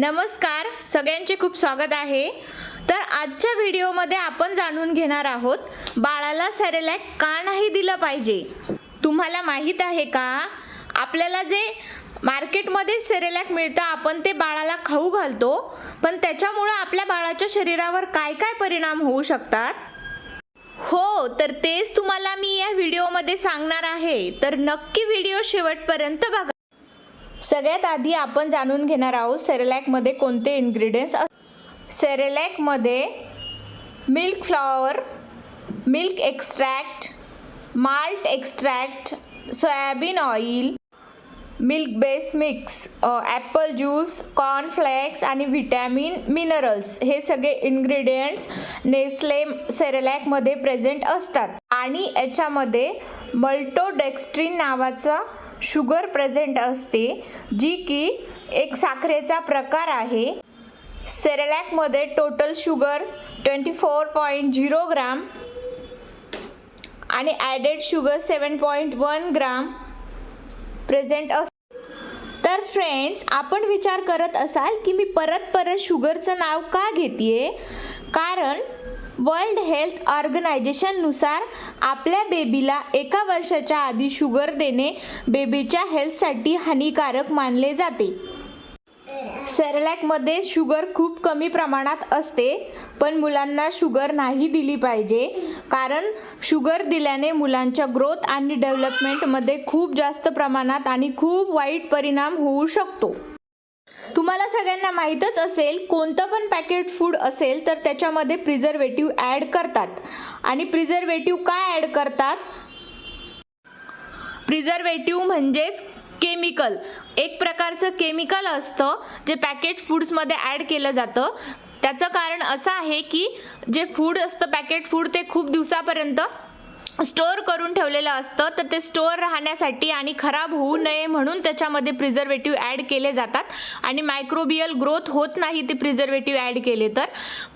नमस्कार सगळ्यांचे खूप स्वागत आहे. तर आजच्या व्हिडिओमध्ये आपण जाणून घेणार आहोत बाळाला सेरेलॅक का नाही दिलं पाहिजे? तुम्हाला माहीत आहे का? आपल्याला जे मार्केटमध्ये सेरेलॅक मिळतं आपण ते बाळाला खाऊ घालतो पण त्याच्यामुळं आपल्या बाळाच्या शरीरावर काय काय परिणाम होऊ शकतात? हो तर तेच तुम्हाला मी या व्हिडिओमध्ये सांगणार आहे. तर नक्की व्हिडिओ शेवटपर्यंत बघा. सगळ्यात आधी आपण जाणून घेणार आहोत सेरेलॅकमध्ये कोणते इन्ग्रेडियंट्स अस सेरेलॅकमध्ये milk flour milk extract malt extract soybean oil milk base mix apple juice cornflakes आणि व्हिटॅमिन मिनरल्स हे सगळे इन्ग्रेडियंट्स नेस्ले सेरेलॅकमध्ये प्रेझेंट असतात. आणि याच्यामध्ये मल्टोडेक्स्ट्रीन नावाचा शुगर प्रेझेंट असते जी की एक साखरेचा प्रकार आहे. सेरेलॅकमध्ये total sugar twenty four point zero gram आणि added sugar seven point one gram present अस तर फ्रेंड्स आपण विचार करत असाल की मी परत परत शुगरचं नाव का घेते कारण वर्ल्ड हेल्थ ऑर्गनायझेशननुसार आपल्या बेबीला एका वर्षाच्या आधी शुगर देणे बेबीच्या हेल्थसाठी हानिकारक मानले जाते. सेरेलॅकमध्ये शुगर खूप कमी प्रमाणात असते पण मुलांना शुगर नाही दिली पाहिजे कारण शुगर दिल्याने मुलांच्या ग्रोथ आणि डेव्हलपमेंटमध्ये खूप जास्त प्रमाणात आणि खूप वाईट परिणाम होऊ शकतो. तुम्हाला सगळ्यांना माहीतच असेल कोणतं पण पॅकेट फूड असेल तर त्याच्यामध्ये प्रिझर्वेटिव्ह ॲड करतात. आणि प्रिझर्वेटिव्ह काय ॲड करतात? प्रिझर्वेटिव्ह म्हणजेच केमिकल एक प्रकारचं केमिकल असतं जे पॅकेट फूड्समध्ये ॲड केलं जातं. त्याचं कारण असं आहे की जे फूड असतं पॅकेट फूड ते खूप दिवसापर्यंत स्टोअर करून ठेवलेलं असतं तर ते स्टोअर राहण्यासाठी आणि खराब होऊ नये म्हणून त्याच्यामध्ये प्रिझर्वेटिव्ह ॲड केले जातात. आणि मायक्रोबियल ग्रोथ होत नाही ते प्रिझर्वेटिव्ह ॲड केले तर.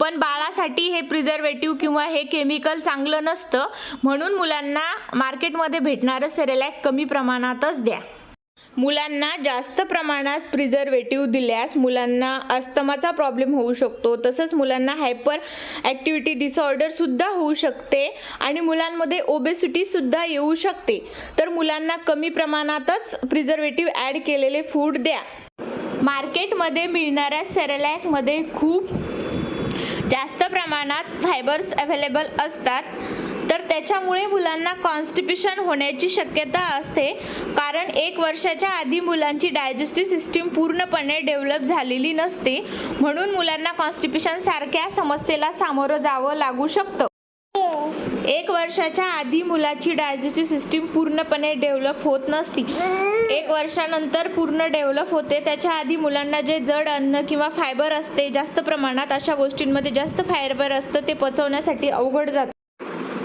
पण बाळासाठी हे प्रिझर्वेटिव्ह किंवा हे केमिकल चांगलं नसतं म्हणून मुलांना मार्केटमध्ये भेटणारं सेरेलॅक कमी प्रमाणातच द्या. मुलांना जास्त प्रमाणात प्रिझर्वेटिव्ह दिल्यास मुलांना अस्तमाचा प्रॉब्लेम होऊ शकतो. तसंच मुलांना हायपर ॲक्टिव्हिटी डिसऑर्डरसुद्धा होऊ शकते आणि मुलांमध्ये ओबेसिटीसुद्धा येऊ शकते. तर मुलांना कमी प्रमाणातच प्रिझर्वेटिव्ह ॲड केलेले फूड द्या. मार्केटमध्ये मिळणाऱ्या सेरेलॅकमध्ये खूप जास्त प्रमाणात फायबर्स अवेलेबल असतात. तर त्याच्यामुळे मुलांना कॉन्स्टिपेशन होण्याची शक्यता असते. कारण एक वर्षाच्या आधी मुलांची डायजेस्टिव्ह सिस्टीम पूर्णपणे डेव्हलप झालेली नसते. म्हणून मुलांना कॉन्स्टिपेशन सारख्या समस्येला सामोरं जावं लागू शकतं. एक वर्षाच्या आधी मुलाची डायजेस्टिव्ह सिस्टीम पूर्णपणे डेव्हलप होत नसती. एक वर्षानंतर पूर्ण डेव्हलप होते. त्याच्या आधी मुलांना जे जड अन्न किंवा फायबर असते जास्त प्रमाणात अशा गोष्टींमध्ये जास्त फायबर असतं ते पचवण्यासाठी अवघड जातं.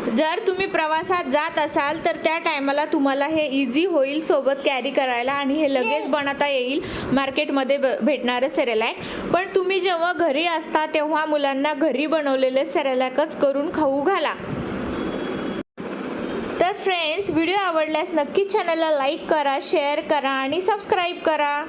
जर तुम्ही प्रवासात जात असाल तर त्या टायमाला तुम्हाला हे इझी होईल सोबत कॅरी करायला आणि हे लगेच बनवता येईल मार्केटमध्ये भेटणारं सेरेलॅक पण तुम्ही जेव्हा घरी असता तेव्हा मुलांना घरी बनवलेले सेरेलॅकच करून खाऊ घाला. तर फ्रेंड्स व्हिडिओ आवडल्यास नक्की चॅनलला लाईक करा शेअर करा आणि सबस्क्राईब करा.